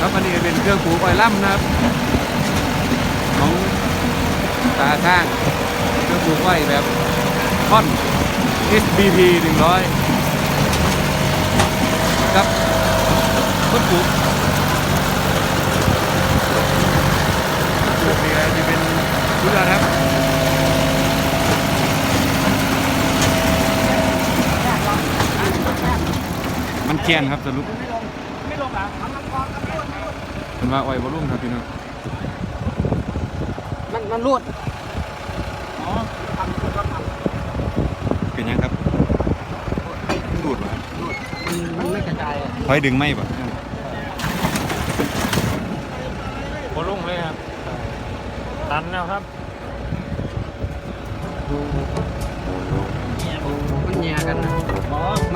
ครับอันนี้เป็นเครื่องปลูกอ้อยล่ำนะครับของตาข้างเครื่องปลูกอ้อยแบบค่อน SBP 100 ครับต้นปลูกต้นปลูกนี่จะเป็นเพื่อครับมันเคียนครับสรุปไม่ลงอะทำน้ำกรครับ เป็นว่าอ้อยบอลุ่มครับพี่น้องมันมันรูดอ๋อเป็นยังครับดูดมามันไม่กระจายอะถอยดึงไม่ป่ะโคลุ่งเลยครับ ตันแล้วครับ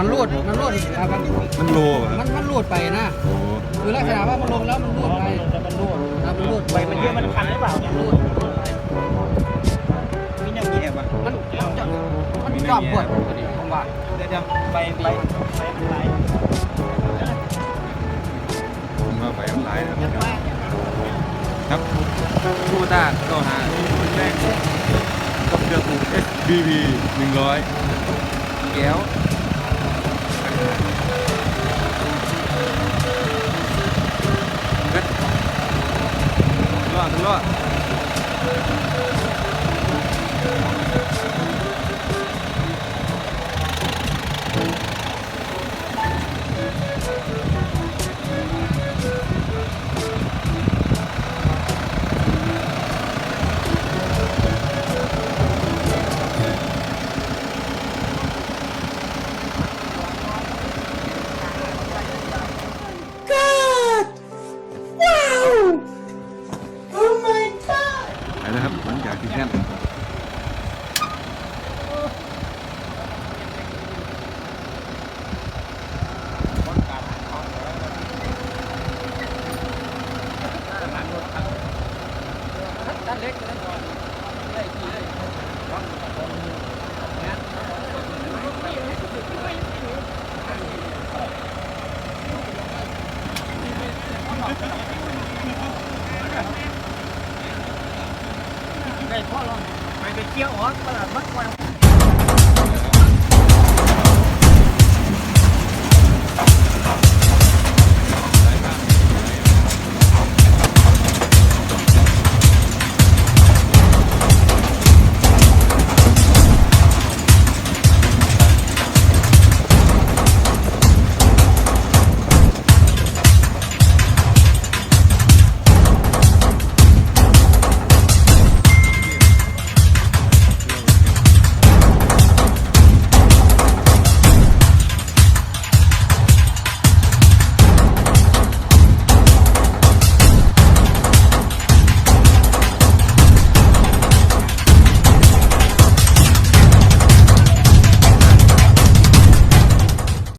มันรูดมันรูดครับมันมันโลป่ะคมัรับนมันรูดไปนะโอ้คือลักษณะว่ามันลงแล้วมันรูดไปจะมันรั่วนะมันรูดไปมันเยอะมันคันหรือเปล่าเนี่ยรูดมีอย่างนี้ป่ะมันจะมันชอบปวดพอดีผมว่าเดี๋ยวไปไปไปมันไหลผมว่าไปมันหลายนะครับครับคูต้าเก้าหาแรงกับเครื่องปลูก SBP 100แก้ว keluar keluar ได้พ่อเราไปไปเที่ยวอ๋อตลาดมัดวัน